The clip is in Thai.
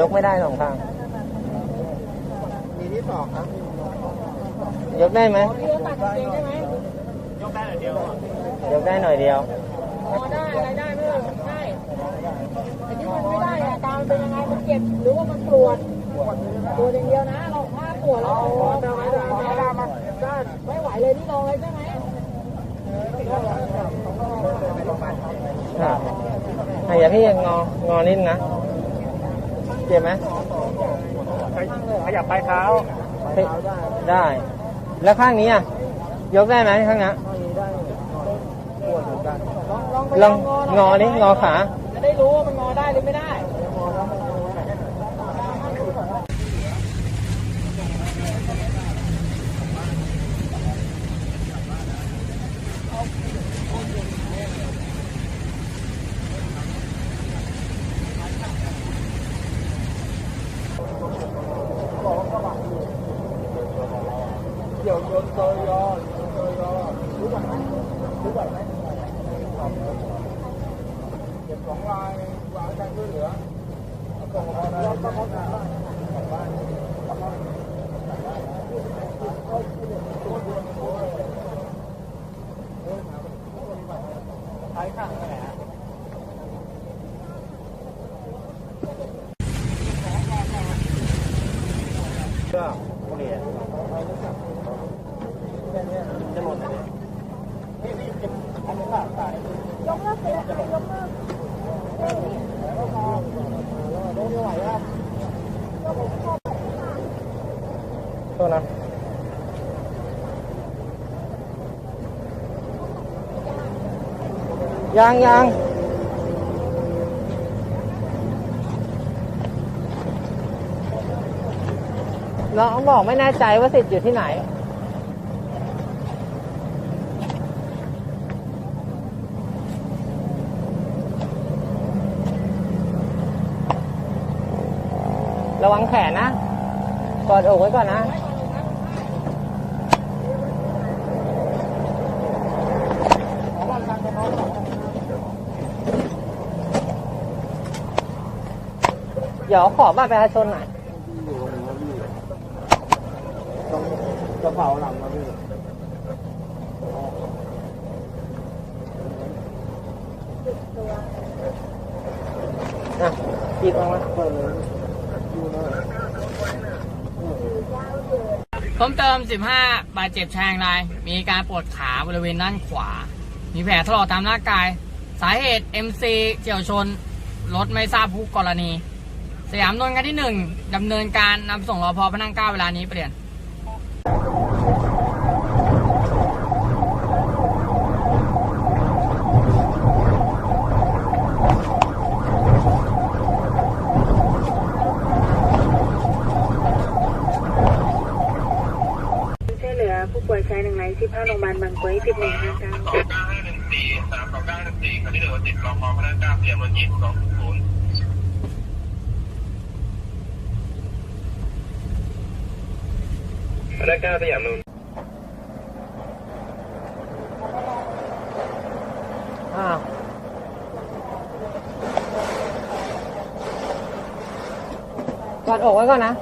ยกไม่ได้สองข้าง มีที่สองครับ ยกได้ไหมพี่ก็ตัดกางเกงได้ไหมยกได้หน่อยเดียวพอได้อะไรได้ไม่รู้ใช่แต่ที่มันไม่ได้อะตามนเป็นยังไงมันเจ็บหรือว่ามันปวดปวดอย่างเดียวนะเราถ้าปวดแล้วเราจะไม่ได้ไม่ได้มาได้ไม่ไหวเลยที่ลองเลยใช่ไหมครับ อะอย่าพี่งองอนิดนะเจ็บไหมขยับปลายเท้าเฮ้ยได้ แล้วข้างนี้อะยกได้ไหมข้างนี้ปวดเหมือนกันลองลองไปลองหน่งอนี่งอขาจะได้รู้ว่ามันงอได้หรือไม่ได้ เกี่ยวโยนโซยอโซยอรู้บัตรไหมรู้บัตรไหมเก็บของลายวางการช่วยเหลือส่งมาแล้วก็เขาถ่ายกลับบ้านกลับบ้านใช้ข้างไหนฮะ ก็เปลี่ยนจะหมดเลยนี่นี่จะอันนี้ขาดสาย ยกเลิกไปเลยยกเลิก แล้วก็แล้วไม่ไหวแล้ว ทษนะยังยังน้องบอกไม่แน่ใจว่าสิทธิ์อยู่ที่ไหน ระวังแขนนะกอดอกไว้ก่อนนะ เดี๋ยวขอบัตรประชาชนหน่อยอยู่ตรงนี้พี่ตรงกระเป๋าหลังนะพี่อะหยิบออกมาเปิดเลยอยู่นะเพิ่มเติม 15 บาดเจ็บชายอย่างไรมีการปวดขาบริเวณด้านขวา มีแผลถลอกตามร่างกาย สาเหตุ MC เฉียวชน รถไม่ทราบผู้กรณี สยามนนท์กันที่หนึ่งดำเนินการนำส่งรอพอพระนังเกล้าเวลานี้เปลี่ยนช่วยเหลือผู้ป่วยชายหนึ่งรายที่เข้าโรงพยาบาลบางกรวยสิบหนึ่งห้าเก้าสองเก้าห้าหนึ่งสี่สามสองเก้าหนึ่งสี่ครั้งที่หนึ่งวันติดรอพอพนักงานเสียเงินยี่สิบสองศูนย์ พนักงานสยามนุนอ้าวจอดอกไว้ก่อนนะ